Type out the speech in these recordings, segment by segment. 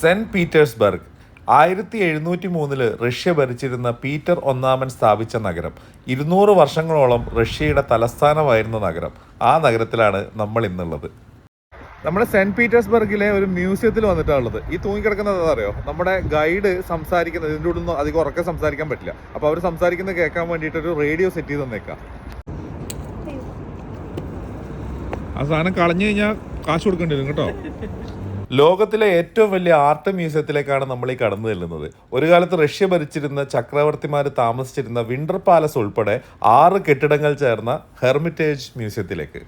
Saint Petersburg ആയിരത്തി എഴുന്നൂറ്റി മൂന്നിൽ റഷ്യ ഭരിച്ചിരുന്ന പീറ്റർ ഒന്നാമൻ സ്ഥാപിച്ച നഗരം. ഇരുന്നൂറ് വർഷങ്ങളോളം റഷ്യയുടെ തലസ്ഥാനമായിരുന്ന നഗരം. ആ നഗരത്തിലാണ് നമ്മൾ ഇന്നുള്ളത്. നമ്മുടെ സെന്റ് പീറ്റേഴ്സ്ബർഗിലെ ഒരു മ്യൂസിയത്തിൽ വന്നിട്ടാണുള്ളത്. ഈ തൂങ്ങിക്കിടക്കുന്നത് അതറിയോ നമ്മുടെ ഗൈഡ് സംസാരിക്കുന്നത് ഇതിന്റെ ഉള്ളിൽ അധികം ഉറക്കെ സംസാരിക്കാൻ പറ്റില്ല. അപ്പോൾ അവർ സംസാരിക്കുന്നത് കേൾക്കാൻ വേണ്ടിയിട്ട് ഒരു റേഡിയോ സെറ്റ് ചെയ്ത് തന്നേക്കാം. ആ സാധനം കളഞ്ഞു കഴിഞ്ഞാൽ കാശ് കൊടുക്കേണ്ടി വരും കേട്ടോ. ലോകത്തിലെ ഏറ്റവും വലിയ ആർട്ട് മ്യൂസിയത്തിലേക്കാണ് നമ്മൾ ഈ കടന്നു ചെല്ലുന്നത്. ഒരു കാലത്ത് റഷ്യ ഭരിച്ചിരുന്ന ചക്രവർത്തിമാർ താമസിച്ചിരുന്ന വിന്റർ പാലസ് ഉൾപ്പെടെ ആറ് കെട്ടിടങ്ങൾ ചേർന്ന ഹെർമിറ്റേജ് മ്യൂസിയത്തിലേക്ക്.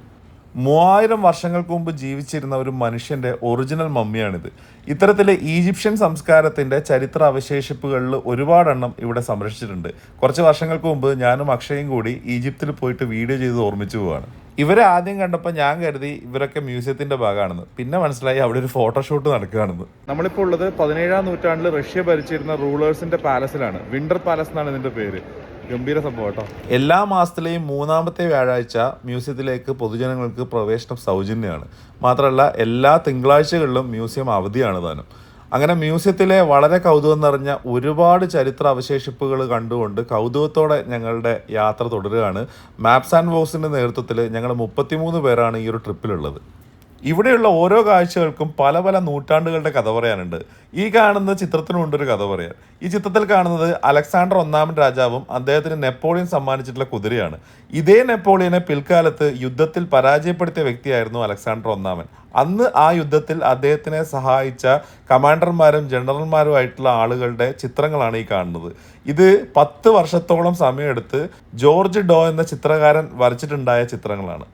മൂവായിരം വർഷങ്ങൾക്ക് മുമ്പ് ജീവിച്ചിരുന്ന ഒരു മനുഷ്യന്റെ ഒറിജിനൽ മമ്മിയാണിത്. ഇത്തരത്തിലെ ഈജിപ്ഷ്യൻ സംസ്കാരത്തിന്റെ ചരിത്ര അവശേഷിപ്പുകളിൽ ഒരുപാടെണ്ണം ഇവിടെ സംരക്ഷിച്ചിട്ടുണ്ട്. കുറച്ച് വർഷങ്ങൾക്ക് മുമ്പ് ഞാനും അക്ഷയും കൂടി ഈജിപ്തിൽ പോയിട്ട് വീഡിയോ ചെയ്ത് ഓർമ്മിച്ചു പോവാണ്. ഇവരെ ആദ്യം കണ്ടപ്പോൾ ഞാൻ കരുതി ഇവരൊക്കെ മ്യൂസിയത്തിന്റെ ഭാഗമാണെന്ന്. പിന്നെ മനസ്സിലായി അവിടെ ഒരു ഫോട്ടോഷൂട്ട് നടക്കുകയാണെന്ന്. നമ്മളിപ്പോൾ ഉള്ളത് പതിനേഴാം നൂറ്റാണ്ടിൽ റഷ്യ ഭരിച്ചിരുന്ന റൂളേഴ്സിന്റെ പാലസിലാണ്. വിന്റർ പാലസ് എന്നാണ് ഇതിന്റെ പേര്. ഗംഭീര സംഭവം കേട്ടോ. എല്ലാ മാസത്തിലെയും മൂന്നാമത്തെ വ്യാഴാഴ്ച മ്യൂസിയത്തിലേക്ക് പൊതുജനങ്ങൾക്ക് പ്രവേശനം സൗജന്യമാണ്. മാത്രമല്ല എല്ലാ തിങ്കളാഴ്ചകളിലും മ്യൂസിയം അവധിയാണ് താനും. അങ്ങനെ മ്യൂസിയത്തിലെ വളരെ കൗതുകം നിറഞ്ഞ ഒരുപാട് ചരിത്ര അവശേഷിപ്പുകൾ കണ്ടുകൊണ്ട് കൗതുകത്തോടെ ഞങ്ങളുടെ യാത്ര തുടരുകയാണ്. മാപ്സ് ആൻഡ് വോസിന്റെ നേതൃത്വത്തിൽ ഞങ്ങൾ മുപ്പത്തിമൂന്ന് പേരാണ് ഈ ഒരു ട്രിപ്പിലുള്ളത് ഇവിടെയുള്ള ഓരോ കാഴ്ചകൾക്കും പല പല നൂറ്റാണ്ടുകളുടെ കഥ പറയാനുണ്ട്. ഈ കാണുന്ന ചിത്രത്തിനുണ്ട് ഒരു കഥ പറയാൻ ഈ ചിത്രത്തിൽ കാണുന്നത് അലക്സാണ്ടർ ഒന്നാമൻ രാജാവും അദ്ദേഹത്തിന് നെപ്പോളിയൻ സമ്മാനിച്ചിട്ടുള്ള കുതിരയാണ്. ഇതേ നെപ്പോളിയനെ പിൽക്കാലത്ത് യുദ്ധത്തിൽ പരാജയപ്പെടുത്തിയ വ്യക്തിയായിരുന്നു അലക്സാണ്ടർ ഒന്നാമൻ. അന്ന് ആ യുദ്ധത്തിൽ അദ്ദേഹത്തിനെ സഹായിച്ച കമാൻഡർമാരും ജനറൽമാരും ആയിട്ടുള്ള ആളുകളുടെ ചിത്രങ്ങളാണ് ഈ കാണുന്നത്. ഇത് പത്ത് വർഷത്തോളം സമയമെടുത്ത് ജോർജ് ഡോ എന്ന ചിത്രകാരൻ വരച്ചിട്ടുണ്ടായ ചിത്രങ്ങളാണ്.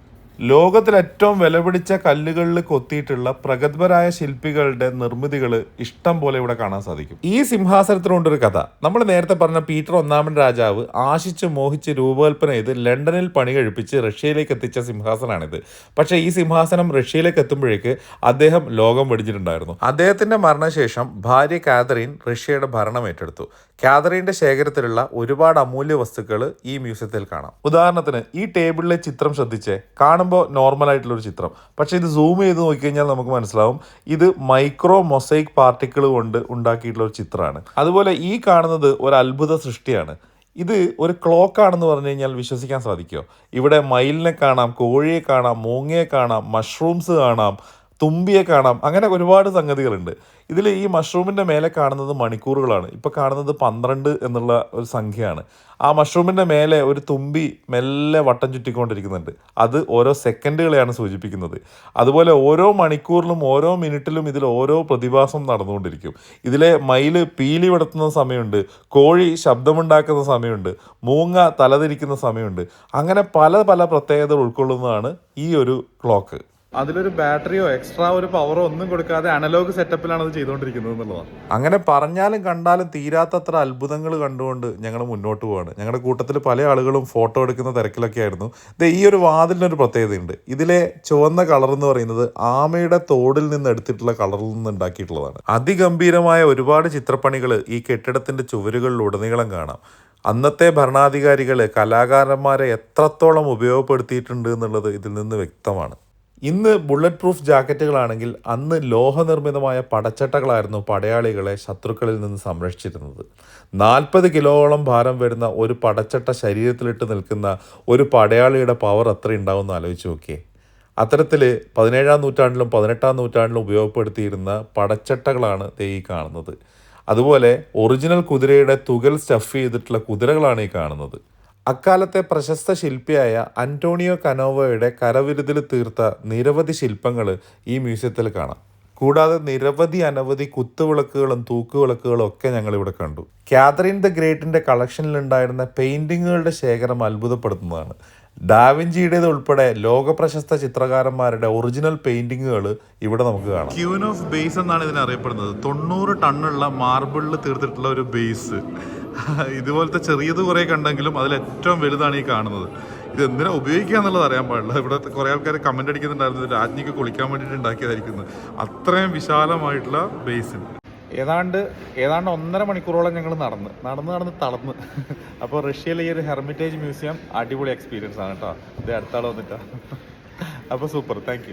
ലോകത്തിൽ ഏറ്റവും വിലപിടിച്ച കല്ലുകളിൽ കൊത്തിയിട്ടുള്ള പ്രഗത്ഭരായ ശില്പികളുടെ നിർമ്മിതികൾ ഇഷ്ടം പോലെ ഇവിടെ കാണാൻ സാധിക്കും. ഈ സിംഹാസനത്തിനുണ്ടൊരു കഥ. നമ്മൾ നേരത്തെ പറഞ്ഞ പീറ്റർ ഒന്നാമൻ രാജാവ് ആശിച്ച് മോഹിച്ച് രൂപകൽപ്പന ചെയ്ത് ലണ്ടനിൽ പണി കഴിപ്പിച്ച് റഷ്യയിലേക്ക് എത്തിച്ച സിംഹാസനമാണിത് പക്ഷേ ഈ സിംഹാസനം റഷ്യയിലേക്ക് എത്തുമ്പോഴേക്ക് അദ്ദേഹം ലോകം വെടിഞ്ഞിട്ടുണ്ടായിരുന്നു. അദ്ദേഹത്തിന്റെ മരണശേഷം ഭാര്യ കാതറിൻ റഷ്യയുടെ ഭരണം ഏറ്റെടുത്തു. കാതറീന്റെ ശേഖരത്തിലുള്ള ഒരുപാട് അമൂല്യ വസ്തുക്കൾ ഈ മ്യൂസിയത്തിൽ കാണാം. ഉദാഹരണത്തിന് ഈ ടേബിളിലെ ചിത്രം ശ്രദ്ധിച്ച്. ശ്രദ്ധിച്ചേ കാണുമ്പോൾ നോർമൽ ആയിട്ടുള്ള ഒരു ചിത്രം. പക്ഷേ ഇത് സൂം ചെയ്ത് നോക്കിക്കഴിഞ്ഞാൽ നമുക്ക് മനസ്സിലാവും ഇത് മൈക്രോ മൊസൈക്ക് പാർട്ടിക്കിൾ കൊണ്ട് ഉണ്ടാക്കിയിട്ടുള്ള ഒരു ചിത്രമാണ്. അതുപോലെ ഈ കാണുന്നത് ഒരു അത്ഭുത സൃഷ്ടിയാണ്. ഇത് ഒരു ക്ലോക്ക് ആണെന്ന് പറഞ്ഞു കഴിഞ്ഞാൽ വിശ്വസിക്കാൻ സാധിക്കുമോ? ഇവിടെ മയിലിനെ കാണാം കോഴിയെ കാണാം മൂങ്ങയെ കാണാം മഷ്റൂംസ് കാണാം തുമ്പിയെ കാണാം. അങ്ങനെ ഒരുപാട് സംഗതികളുണ്ട്. ഇതിൽ ഈ മഷ്റൂമിന്റെ മേലെ കാണുന്നത് മണിക്കൂറുകളാണ്. ഇപ്പോൾ കാണുന്നത് പന്ത്രണ്ട് എന്നുള്ള ഒരു സംഖ്യയാണ്. ആ മഷ്റൂമിന്റെ മേലെ ഒരു തുമ്പി മെല്ലെ വട്ടം ചുറ്റിക്കൊണ്ടിരിക്കുന്നുണ്ട്. അത് ഓരോ സെക്കൻഡുകളെയാണ് സൂചിപ്പിക്കുന്നത്. അതുപോലെ ഓരോ മണിക്കൂറിലും ഓരോ മിനിറ്റിലും ഇതിൽ ഓരോ പ്രതിഭാസം നടന്നുകൊണ്ടിരിക്കും. ഇതിലെ മയിൽ പീലി വിടത്തുന്ന സമയമുണ്ട്. കോഴി ശബ്ദമുണ്ടാക്കുന്ന സമയമുണ്ട്. മൂങ്ങ തലതിരിക്കുന്ന സമയമുണ്ട്. അങ്ങനെ പല പല പ്രത്യേകതകൾ ഉൾക്കൊള്ളുന്നതാണ് ഈ ഒരു ക്ലോക്ക്. അതിലൊരു ബാറ്ററിയോ എക്സ്ട്രാ ഒരു പവറോ ഒന്നും കൊടുക്കാതെ അനലോഗ് സെറ്റപ്പിലാണ് അത് ചെയ്തുകൊണ്ടിരിക്കുന്നത് എന്നുള്ളതാണ്. അങ്ങനെ പറഞ്ഞാലും കണ്ടാലും തീരാത്തത്ര അത്ഭുതങ്ങൾ കണ്ടുകൊണ്ട് ഞങ്ങൾ മുന്നോട്ട് പോവാണ്. ഞങ്ങളുടെ കൂട്ടത്തിൽ പല ആളുകളും ഫോട്ടോ എടുക്കുന്ന തിരക്കിലൊക്കെ ആയിരുന്നു. ഈ ഒരു വാതിലിനൊരു പ്രത്യേകതയുണ്ട്. ഇതിലെ ചുവന്ന കളർ എന്ന് പറയുന്നത് ആമയുടെ തോടിൽ നിന്ന് എടുത്തിട്ടുള്ള കളറിൽ നിന്ന് ഉണ്ടാക്കിയിട്ടുള്ളതാണ്. അതിഗംഭീരമായ ഒരുപാട് ചിത്രപ്പണികൾ ഈ കെട്ടിടത്തിന്റെ ചുവരുകളിലുടനീളം കാണാം. അന്നത്തെ ഭരണാധികാരികൾ കലാകാരന്മാരെ എത്രത്തോളം ഉപയോഗപ്പെടുത്തിയിട്ടുണ്ട് എന്നുള്ളത് ഇതിൽ നിന്ന് വ്യക്തമാണ്. ഇന്ന് ബുള്ളറ്റ് പ്രൂഫ് ജാക്കറ്റുകളാണെങ്കിൽ അന്ന് ലോഹനിർമ്മിതമായ പടച്ചട്ടകളായിരുന്നു പടയാളികളെ ശത്രുക്കളിൽ നിന്ന് സംരക്ഷിച്ചിരുന്നത്. നാൽപ്പത് കിലോയോളം ഭാരം വരുന്ന ഒരു പടച്ചട്ട ശരീരത്തിലിട്ട് നിൽക്കുന്ന ഒരു പടയാളിയുടെ പവർ എത്ര ഉണ്ടാവുമെന്ന് ആലോചിച്ച് നോക്കിയേ. അത്തരത്തിൽ പതിനേഴാം നൂറ്റാണ്ടിലും പതിനെട്ടാം നൂറ്റാണ്ടിലും ഉപയോഗപ്പെടുത്തിയിരുന്ന പടച്ചട്ടകളാണ് ഈ കാണുന്നത്. അതുപോലെ ഒറിജിനൽ കുതിരയുടെ തുകൽ സ്റ്റഫ് ചെയ്തിട്ടുള്ള കുതിരകളാണ് ഈ കാണുന്നത്. അക്കാലത്തെ പ്രശസ്ത ശില്പിയായ അന്റോണിയോ കനോവയുടെ കരവിരുതിൽ തീർത്ത നിരവധി ശില്പങ്ങൾ ഈ മ്യൂസിയത്തിൽ കാണാം. കൂടാതെ നിരവധി അനവധി കുത്തുവിളക്കുകളും തൂക്കുവിളക്കുകളും ഒക്കെ ഞങ്ങളിവിടെ കണ്ടു. കാതറിൻ ദ ഗ്രേറ്റിന്റെ കളക്ഷനിലുണ്ടായിരുന്ന പെയിന്റിങ്ങുകളുടെ ശേഖരം അത്ഭുതപ്പെടുത്തുന്നതാണ്. ഡാവിഞ്ചിയുടേത് ഉൾപ്പെടെ ലോക പ്രശസ്ത ചിത്രകാരന്മാരുടെ ഒറിജിനൽ പെയിന്റിങ്ങുകൾ ഇവിടെ നമുക്ക് കാണാം. ക്യൂൻ ഓഫ് ബേസ് എന്നാണ് ഇതിനറിയപ്പെടുന്നത്. തൊണ്ണൂറ് ടണ്ണുള്ള മാർബിളിൽ തീർത്തിട്ടുള്ള ഒരു ബേസ്. ഇതുപോലത്തെ ചെറിയത് കുറേ കണ്ടെങ്കിലും അതിൽ ഏറ്റവും വലുതാണ് ഈ കാണുന്നത്. ഇത് എന്തിനാ ഉപയോഗിക്കുക എന്നുള്ളത് അറിയാൻ പാടില്ല. ഇവിടെ കുറേ ആൾക്കാർ കമന്റ് അടിക്കുന്നുണ്ടായിരുന്നു. രാജ്ഞിക്ക് കുളിക്കാൻ വേണ്ടിയിട്ട് ഉണ്ടാക്കിയതായിരിക്കുന്നത് അത്രയും വിശാലമായിട്ടുള്ള ബേസിൽ ഏതാണ്ട് ഏതാണ്ട് ഒന്നര മണിക്കൂറോളം ഞങ്ങൾ നടന്ന് നടന്ന് നടന്ന് തളർന്ന്. അപ്പോൾ റഷ്യയിലെ ഈ ഒരു ഹെർമിറ്റേജ് മ്യൂസിയം അടിപൊളി എക്സ്പീരിയൻസ് ആണ് കേട്ടോ. ഇത് അടുത്താൾ വന്നിട്ടാ. അപ്പോൾ സൂപ്പർ താങ്ക്